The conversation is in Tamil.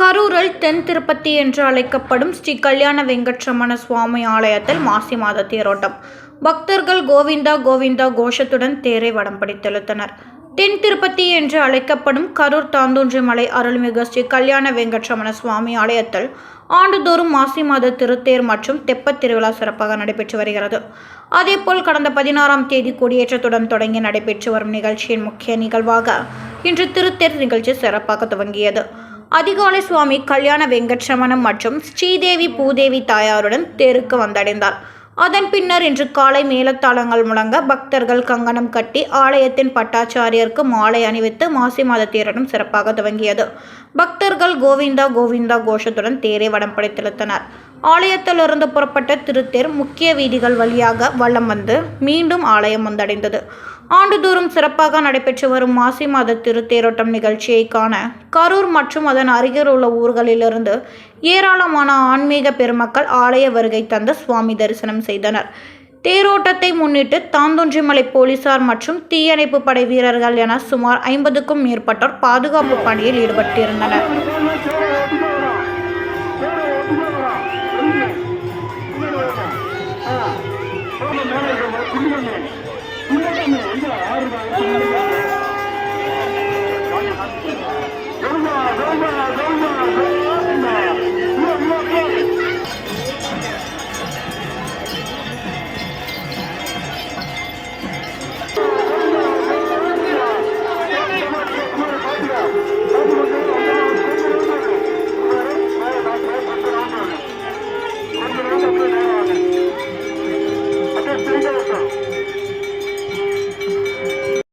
கரூரில் தென் திருப்பதி என்று அழைக்கப்படும் ஸ்ரீ கல்யாண வெங்கட்ரமண சுவாமி ஆலயத்தில் மாசி மாத தேரோட்டம். பக்தர்கள் கோவிந்தா கோவிந்தா கோஷத்துடன் தேரை வடம் பிடித்தெழுத்தனர் தென் திருப்பதி என்று அழைக்கப்படும் கரூர் தாந்தோன்றிமலை அருள்மிகு ஸ்ரீ கல்யாண வெங்கட்ரமண சுவாமி ஆலயத்தில் ஆண்டுதோறும் மாசி மாத திருத்தேர் மற்றும் தெப்பத் திருவிழா சிறப்பாக நடைபெற்று வருகிறது. அதேபோல் கடந்த பதினாறாம் தேதி கொடியேற்றத்துடன் தொடங்கி நடைபெற்று வரும் நிகழ்ச்சியின் முக்கிய நிகழ்வாக இன்று திருத்தேர் நிகழ்ச்சி சிறப்பாக துவங்கியது. அதிகாலை சுவாமி கல்யாண வெங்கட்சமணம் மற்றும் ஸ்ரீதேவி பூதேவி தாயாருடன் தேருக்கு வந்தடைந்தார். அதன் பின்னர் இன்று காலை மேலத்தாளங்கள் முழங்க பக்தர்கள் கங்கணம் கட்டி ஆலயத்தின் பட்டாச்சாரியருக்கு மாலை அணிவித்து மாசி மாத தேரனும் சிறப்பாக துவங்கியது. பக்தர்கள் கோவிந்தா கோவிந்தா கோஷத்துடன் தேரை வடம் படைத்தெழுத்தனர் ஆலயத்திலிருந்து புறப்பட்ட திருத்தேர் முக்கிய வீதிகள் வழியாக வலம் வந்து மீண்டும் ஆலயம் வந்தடைந்தது. ஆண்டுதோறும் சிறப்பாக நடைபெற்று வரும் மாசி மாத திருத்தேரோட்டம் நிகழ்ச்சியை காண கரூர் மற்றும் அதன் அருகில் உள்ள ஊர்களிலிருந்து ஏராளமான ஆன்மீக பெருமக்கள் ஆலய வருகை தந்து சுவாமி தரிசனம் செய்தனர். தேரோட்டத்தை முன்னிட்டு தாந்தொன்றிமலை போலீசார் மற்றும் தீயணைப்பு படை வீரர்கள் என சுமார் ஐம்பதுக்கும் மேற்பட்டோர் பாதுகாப்பு பணியில் ஈடுபட்டிருந்தனர்.